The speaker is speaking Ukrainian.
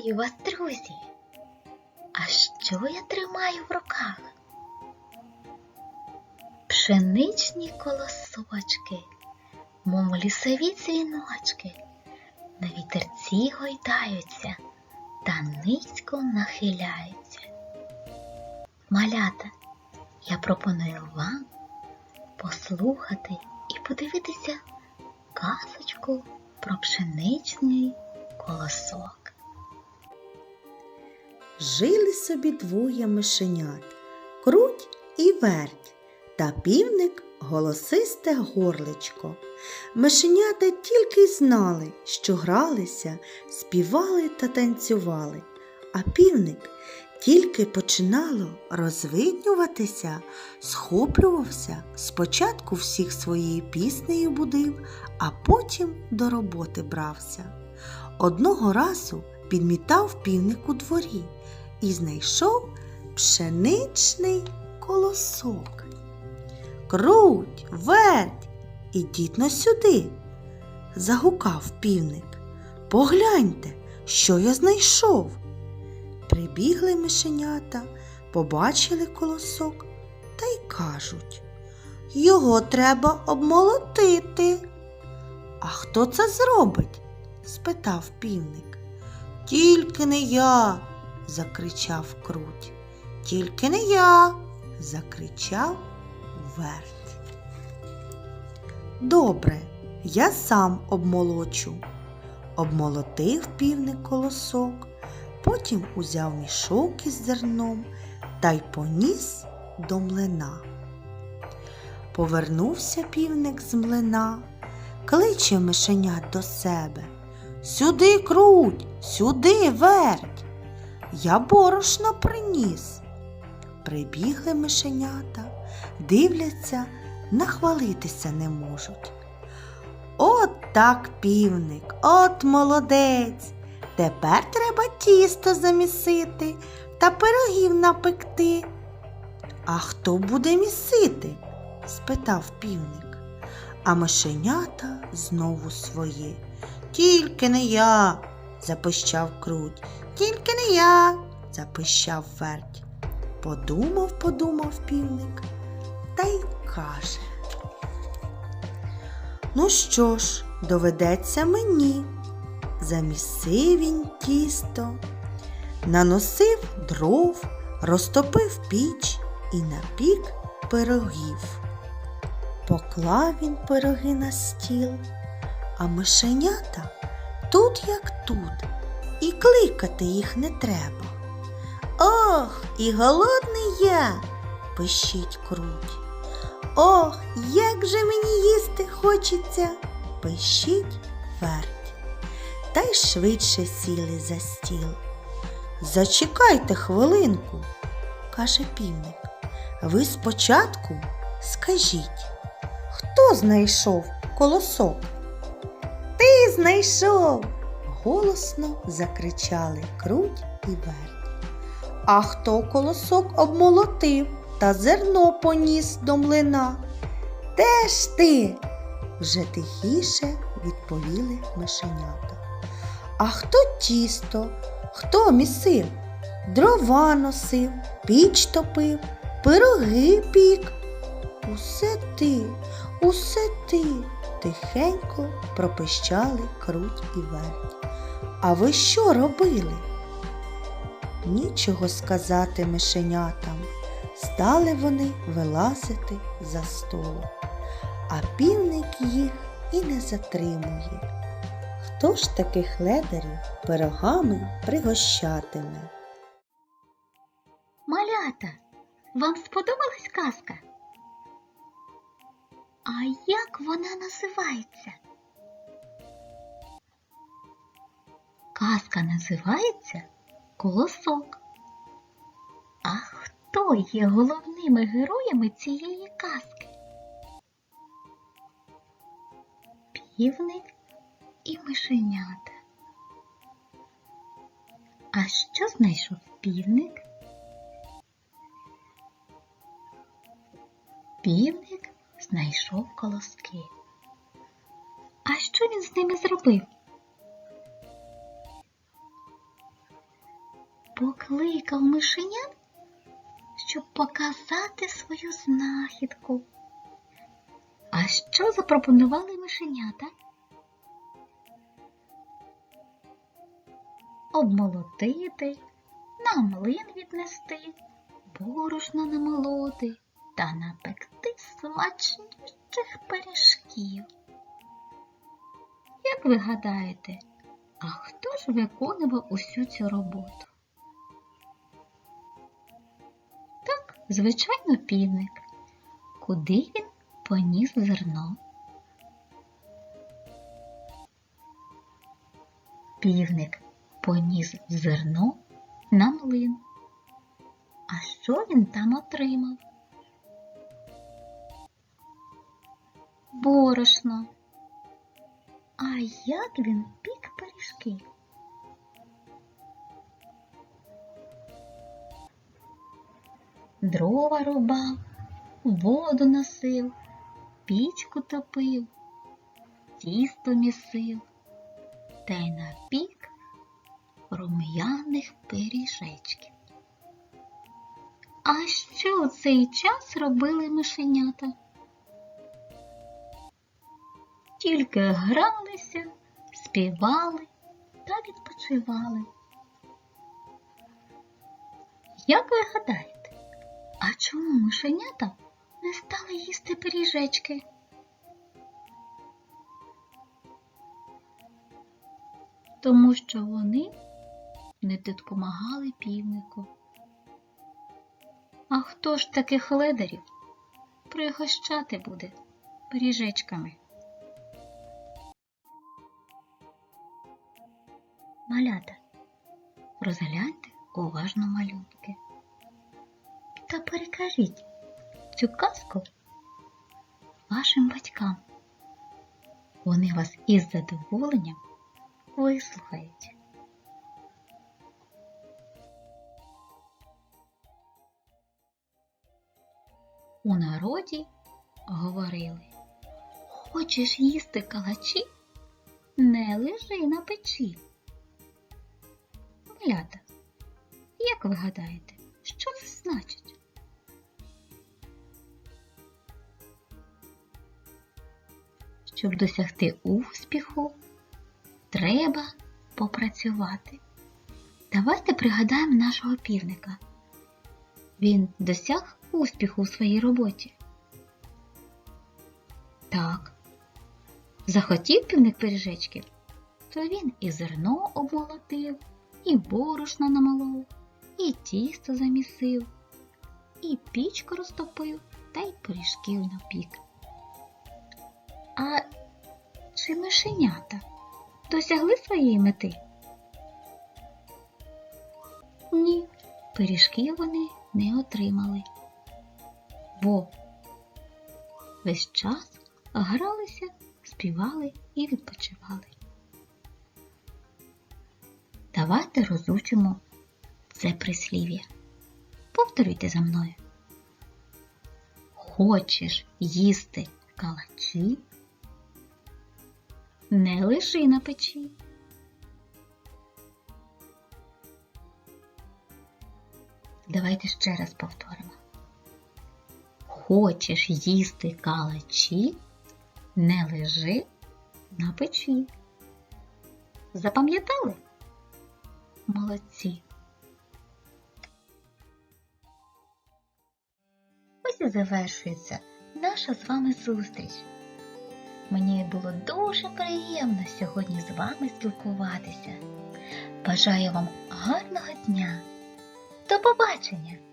Вітаю вас, друзі! А що я тримаю в руках? Пшеничні колосочки, мов лісові дзвіночки, на вітерці гойдаються та низько нахиляються. Малята, я пропоную вам послухати і подивитися казочку про пшеничний колосок. Жили собі двоє мишенят круть і верть, та півник голосисте горличко. Мишенята тільки й знали, що гралися, співали та танцювали, а півник тільки починало розвиднюватися, схоплювався, спочатку всіх своєю піснею будив, а потім до роботи брався. Одного разу підмітав півник у дворі і знайшов пшеничний колосок. Круть, верть, ідіть но сюди, загукав півник. Погляньте, що я знайшов. Прибігли мишенята, побачили колосок та й кажуть Його треба обмолотити. А хто це зробить? спитав півник. Тільки не я, закричав круть. Тільки не я, закричав верть. Добре, я сам обмолочу. Обмолотив півник колосок, потім узяв мішок із зерном та й поніс до млина. Повернувся півник з млина, кличе мишенят до себе. Сюди круть, сюди верть. Я борошно приніс. Прибігли мишенята, дивляться, нахвалитися не можуть. От так півник, от молодець. Тепер треба тісто замісити та пирогів напекти. А хто буде місити? спитав півник. А мишенята знову своє. Тільки не я, запищав круть. Тільки не я, запищав верть. Подумав, подумав півник та й каже. Ну що ж, доведеться мені. Замісив він тісто, наносив дров, розтопив піч і напік пирогів. Поклав він пироги на стіл, а мишенята тут як тут, і кликати їх не треба. Ох, і голодний я, пищить круть. Ох, як же мені їсти хочеться, пищить верть. Та й швидше сіли за стіл. Зачекайте хвилинку, каже півник. Ви спочатку скажіть, хто знайшов колосок? Знайшов. голосно закричали круть і верть. А хто колосок обмолотив та зерно поніс до млина? Де ж ти? вже тихіше відповіли мишенята. А хто тісто, хто місив? Дрова носив, піч топив, пироги пік. Усе ти, усе ти, тихенько пропищали круть і верть. А ви що робили? Нічого сказати мишенятам. Стали вони вилазити за столу, а півник їх і не затримує. Хто ж таких ледарів пирогами пригощатиме? Малята, вам сподобалась казка? А як вона називається? Казка називається Колосок. А хто є головними героями цієї казки? Півник і мишенята. А що знайшов півник? Півник знайшов колоски. А що він з ними зробив? покликав мишенят, щоб показати свою знахідку. А що запропонували мишенята? Обмолотити, на млин віднести, борошно намолоти та напекти смачнючих пиріжків. Як ви гадаєте, а хто ж виконував усю цю роботу? Так, звичайно, півник. Куди він поніс зерно? Півник поніс зерно на млин. А що він там отримав? Борошно. А як він пік пиріжки? Дрова рубав, воду носив, пічку топив, тісто місив, та й напік рум'яних пиріжечків. А що у цей час робили мишенята? Тільки гралися, співали та відпочивали. Як ви гадаєте, а чому мишенята не стали їсти пиріжечки? Тому що вони не допомагали півнику. А хто ж таких ледарів пригощати буде пиріжечками? Малята, розгляньте уважно малюнки та перекажіть цю казку вашим батькам. Вони вас із задоволенням вислухають. У народі говорили, хочеш їсти калачі, не лежи на печі. Малята, як ви гадаєте, що це значить? Щоб досягти успіху, треба попрацювати. Давайте пригадаємо нашого півника. Він досяг успіху у своїй роботі. Так. Захотів півник пиріжечків, то він і зерно обмолотив, і борошна намолов, і тісто замісив, і пічку розтопив, та й пиріжків напік. А чи мишенята досягли своєї мети? Ні, пиріжки вони не отримали, бо весь час гралися, співали і відпочивали. Давайте розучимо це прислів'я. Повторюйте за мною. Хочеш їсти калачі? Не лежи на печі. Давайте ще раз повторимо. Хочеш їсти калачі? Не лежи на печі. Запам'ятали? Молодці. Ось і завершується наша з вами зустріч. Мені було дуже приємно сьогодні з вами спілкуватися. Бажаю вам гарного дня. До побачення!